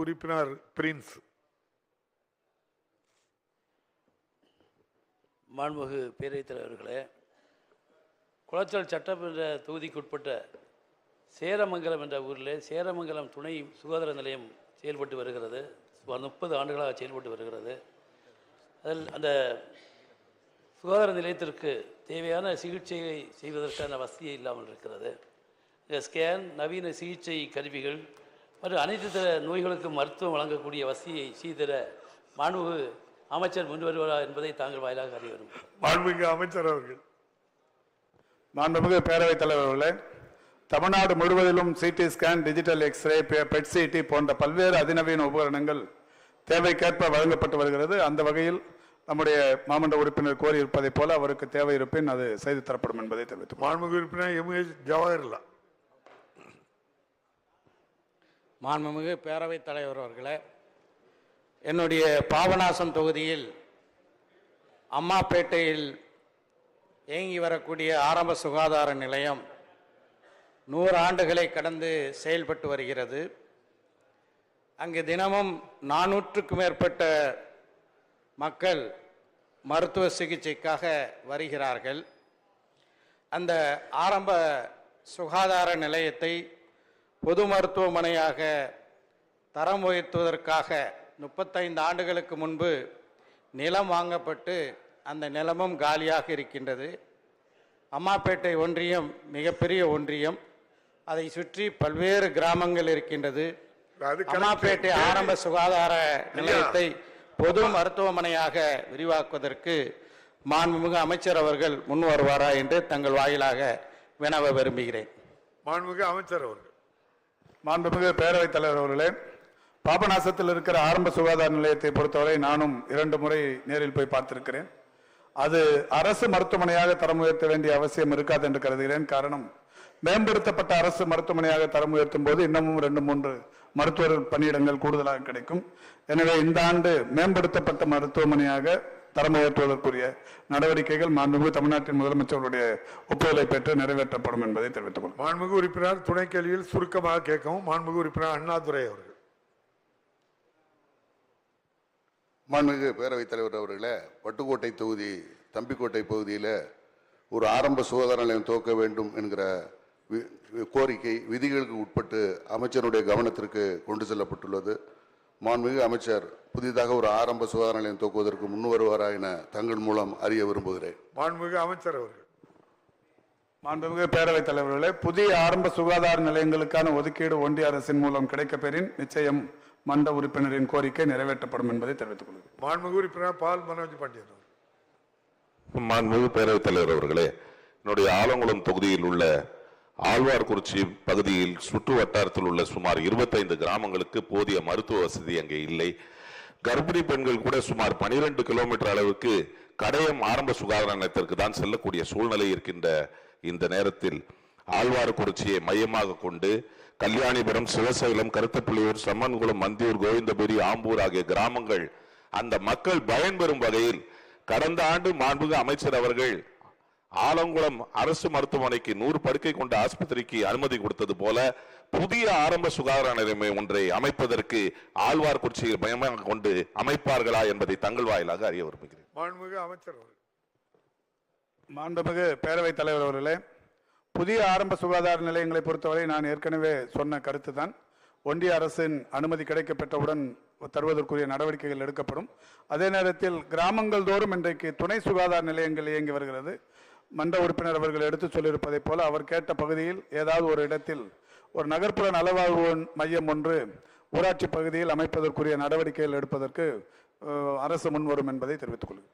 உறுப்பினர் பிரின்ஸ். மாண்புமிகு பேரவைத் தலைவர்களே குளச்சல் சட்டமன்ற தொகுதிக்குட்பட்ட சேரமங்கலம் என்ற ஊரில் சேரமங்கலம் துணை சுகாதார நிலையம் செயல்பட்டு வருகிறது. சுமார் முப்பது ஆண்டுகளாக செயல்பட்டு வருகிறது. அதில் அந்த சுகாதார நிலையத்திற்கு தேவையான சிகிச்சையை செய்வதற்கான வசதியே இல்லாமல் இருக்கிறது. இந்த ஸ்கேன் நவீன சிகிச்சை கருவிகள் மற்றும் அனைத்து தர நோய்களுக்கும் மருத்துவம் வழங்கக்கூடிய வசதியை செய்திட மாண்புமிகு அமைச்சர் முன் வருவாரா என்பதை தாங்கள் வாயிலாக அறிய விரும்புகிறேன் மாண்புமிகு அமைச்சர் அவர்கள். மாண்புமிகு பேரவைத் தலைவர் அவர்களே தமிழ்நாடு முழுவதிலும் CT scan digital X ray PET CT போன்ற பல்வேறு அதிநவீன உபகரணங்கள் தேவைக்கேற்ப வழங்கப்பட்டு வருகிறது. அந்த வகையில் நம்முடைய மாமன்ற உறுப்பினர் கோரியிருப்பதைப் போல அவருக்கு தேவை இருப்பின் அது செய்து தரப்படும் என்பதை தெரிவித்துக் மாண்புமிகு உறுப்பினர் எம்ஏ ஜவஹர்லா மாண்புமிகு பேரவைத் தலைவர் அவர்களே என்னுடைய பாபநாசம் தொகுதியில் அம்மாப்பேட்டையில் இயங்கி வரக்கூடிய ஆரம்ப சுகாதார நிலையம் நூறு ஆண்டுகளை கடந்து செயல்பட்டு வருகிறது. அங்கு தினமும் நானூற்றுக்கும் மேற்பட்ட மக்கள் மருத்துவ சிகிச்சைக்காக வருகிறார்கள். அந்த ஆரம்ப சுகாதார நிலையத்தை பொது மருத்துவமனையாக தரம் உயர்த்துவதற்காக முப்பத்தைந்து ஆண்டுகளுக்கு முன்பு நிலம் வாங்கப்பட்டு அந்த நிலமும் காலியாக இருக்கின்றது. அம்மாப்பேட்டை ஒன்றியம் மிகப்பெரிய ஒன்றியம். அதை சுற்றி பல்வேறு கிராமங்கள் இருக்கின்றது. அம்மாப்பேட்டை ஆரம்ப சுகாதார நிலையத்தை பொது மருத்துவமனையாக விரிவாக்குவதற்கு மாண்புமிகு அமைச்சர் அவர்கள் முன் வருவாரா என்று தங்கள் வாயிலாக வினவ விரும்புகிறேன். மாண்புமிகு அமைச்சர் அவர்கள். மாண்புமிகு பேரவைத் தலைவர் அவர்களே பாபநாசத்தில் இருக்கிற ஆரம்ப சுகாதார நிலையத்தை பொறுத்தவரை நானும் இரண்டு முறை நேரில் போய் பார்த்திருக்கிறேன். அது அரசு மருத்துவமனையாக தரம் உயர்த்த வேண்டிய அவசியம் இருக்காது என்று கருதுகிறேன். காரணம் மேம்படுத்தப்பட்ட அரசு மருத்துவமனையாக தரம் உயர்த்தும் போது இன்னமும் ரெண்டு மூன்று மருத்துவர் பணியிடங்கள் கூடுதலாக கிடைக்கும். எனவே இந்த ஆண்டு மேம்படுத்தப்பட்ட மருத்துவமனையாக தரம் உயர்த்துவதற்குரிய நடவடிக்கைகள் மாண்புமிகு தமிழ்நாட்டின் முதலமைச்சருடைய ஒப்புதலை பெற்று நிறைவேற்றப்படும் என்பதை தெரிவித்துக் கொள்கிறேன். மாண்புமிகு உறுப்பினர் துணை கேள்வியில் சுருக்கமாக கேட்கவும் மாண்புமிகு உறுப்பினர் அண்ணாதுரை அவர்கள். மாண்புமிகு பேரவைத் தலைவர் அவர்களே பட்டுக்கோட்டை தொகுதி தம்பிக்கோட்டை பகுதியில் ஒரு ஆரம்ப சுகாதார நிலையம் துவக்க வேண்டும் என்கிற கோரிக்கை விதிகளுக்கு உட்பட்டு அமைச்சருடைய கவனத்திற்கு கொண்டு செல்லப்பட்டுள்ளது. மாண்புமிகு அமைச்சர் புதிதாக ஒரு ஆரம்ப சுகாதார நிலையம் துவக்குவதற்கு முன் வருவாரா என தங்கள் மூலம் அறிய விரும்புகிறேன். மாண்புமிகு அமைச்சர் அவர்கள். மாண்புமிகு பேரவைத் தலைவர்களே புதிய ஆரம்ப சுகாதார நிலையங்களுக்கான ஒதுக்கீடு ஒன்றிய அரசின் மூலம் கிடைக்கப்பெறின் நிச்சயம் மன்ற உறுப்பினரின் கோரிக்கை நிறைவேற்றப்படும் என்பதை தெரிவித்துக் கொள்கிறேன். மாண்புமிகு உறுப்பினர் பால் மனோஜ் பாண்டியன் அவர்கள். மாண்புமிகு பேரவைத் தலைவர் அவர்களே என்னுடைய ஆலங்குளம் தொகுதியில் உள்ள ஆழ்வார்குறிச்சி பகுதியில் சுற்று வட்டாரத்தில் உள்ள சுமார் 25 கிராமங்களுக்கு போதிய மருத்துவ வசதி அங்கே இல்லை. கர்ப்பிணி பெண்கள் கூட சுமார் 12 கிலோமீட்டர் அளவுக்கு கடையம் ஆரம்ப சுகாதார நிலையத்திற்கு தான் செல்லக்கூடிய சூழ்நிலை இருக்கின்ற இந்த நேரத்தில் ஆழ்வார்குறிச்சியை மையமாக கொண்டு கல்யாணிபுரம் சிவசைலம் கருத்தப்புலியூர் சம்மன்குளம் மந்தியூர் கோவிந்தபுரி ஆம்பூர் ஆகிய கிராமங்கள் அந்த மக்கள் பயன்பெறும் வகையில் கடந்த ஆண்டு மாண்புமிகு அமைச்சர் அவர்கள் ஆலங்குளம் அரசு மருத்துவமனைக்கு நூறு படுக்கை கொண்ட ஆஸ்பத்திரிக்கு அனுமதி கொடுத்தது போல புதிய ஆரம்ப சுகாதார நிலையம் ஒன்றை அமைப்பதற்கு ஆழ்வார்குறிச்சியில் மையமாக கொண்டு அமைப்பார்களா என்பதை தங்கள் வாயிலாக அறிய விரும்புகிறேன். மாண்புமிகு அமைச்சர் அவர்கள். மாண்புமிகு பேரவைத் தலைவர் அவர்களே புதிய ஆரம்ப சுகாதார நிலையங்களை பொறுத்தவரை நான் ஏற்கனவே சொன்ன கருத்து தான் ஒன்றிய அரசின் அனுமதி கிடைக்கப்பெற்றவுடன் தருவதற்குரிய நடவடிக்கைகள் எடுக்கப்படும். அதே நேரத்தில் கிராமங்கள் தோறும் இன்றைக்கு துணை சுகாதார நிலையங்கள் இயங்கி வருகிறது. மன்ற உறுப்பினர் அவர்கள் எடுத்துச் சொல்லியிருப்பதைப் போல அவர் கேட்ட பகுதியில் ஏதாவது ஒரு இடத்தில் ஒரு நகர்ப்புற நலவாழ்வு மையம் ஒன்று ஊராட்சி பகுதியில் அமைப்பதற்குரிய நடவடிக்கைகள் எடுப்பதற்கு அரசு முன்வரும் என்பதை தெரிவித்துக் கொள்கிறேன்.